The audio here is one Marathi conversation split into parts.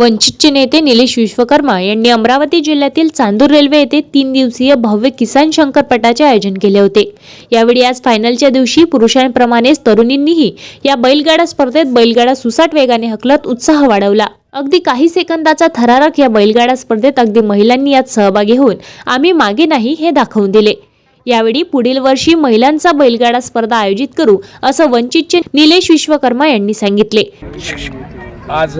वंचितचे नेते निलेश विश्वकर्मा यांनी अमरावती जिल्ह्यातील चांदूर रेल्वे येथे तीन दिवसीय भव्य किसान शंकरपटाचे आयोजन केले होते. यावेळी आज फायनलच्या दिवशी पुरुषांप्रमाणेच तरुणींनीही या बैलगाडा स्पर्धेत बैलगाडा सुसाट वेगाने हकलत उत्साह वाढवला. अगदी काही सेकंदाचा थरारक या बैलगाडा स्पर्धेत अगदी महिलांनी यात सहभागी होऊन आम्ही मागे नाही हे दाखवून दिले. यावेळी पुढील वर्षी महिलांचा बैलगाडा स्पर्धा आयोजित करू असं वंचितचे निलेश विश्वकर्मा यांनी सांगितले. आज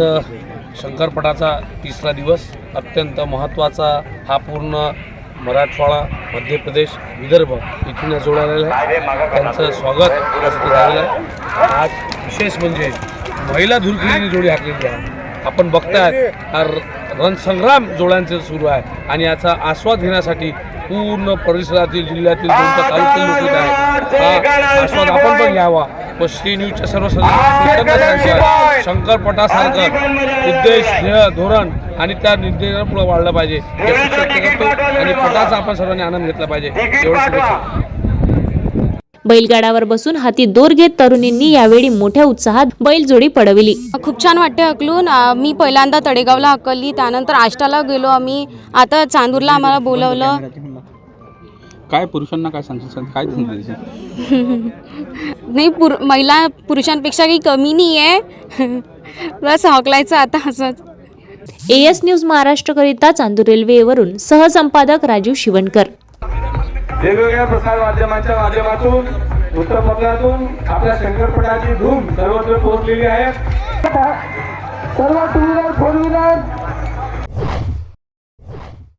शंकरपटाचा तिसरा दिवस अत्यंत महत्त्वाचा हा पूर्ण मराठवाडा मध्य प्रदेश विदर्भ इथून जोडलेला आहे त्यांचं स्वागत झालेलं आहे. आज विशेष म्हणजे महिला धुरखिळीने जोडी हाकलेली आहे. आपण बघताय हा र- रणसंग्राम जोड्यांचे सुरू आहे आणि याचा आस्वाद घेण्यासाठी पूर्ण परिसरातील जिल्ह्यातील दोनच्या तालुक्यातील लोक आहेत हा आस्वाद आपण पण घ्यावा. व श्री न्यूजच्या सर्व सदस्य शंकरपटासारखं उद्देश ध्येय धोरण आणि त्या निर्देशापुढे वाढलं पाहिजे. आणि पटाचा आपण सर्वांनी आनंद घेतला पाहिजे. एवढं बैलगाडावर बसून हाती दोर घेत तरुणींनी यावेळी मोठ्या उत्साहात बैलजोडी पडविली. खूप छान वाटते हकलून आ, मी पहिल्यांदा तडेगावला हकलली त्यानंतर आष्टाला गेलो आम्ही. आता चांदूरला आम्हाला बोलवलं. काय पुरुषांना काय सांगशील? काय सांगशील नाही पुर महिला पुरुषांपेक्षा काही कमी नाही आहे बस हकलायचं आता असंच. एएस न्यूज महाराष्ट्रकरिता चांदूर रेल्वेवरून सहसंपादक राजीव शिवणकर. वेगवेगळ्या प्रसार माध्यमांच्या माध्यमातून वृत्तपत्रातून आपल्या शंकरपटाची धूम सर्वत्र पोहोचलेली आहे. सर्व टू व्हीलर फोर व्हीलर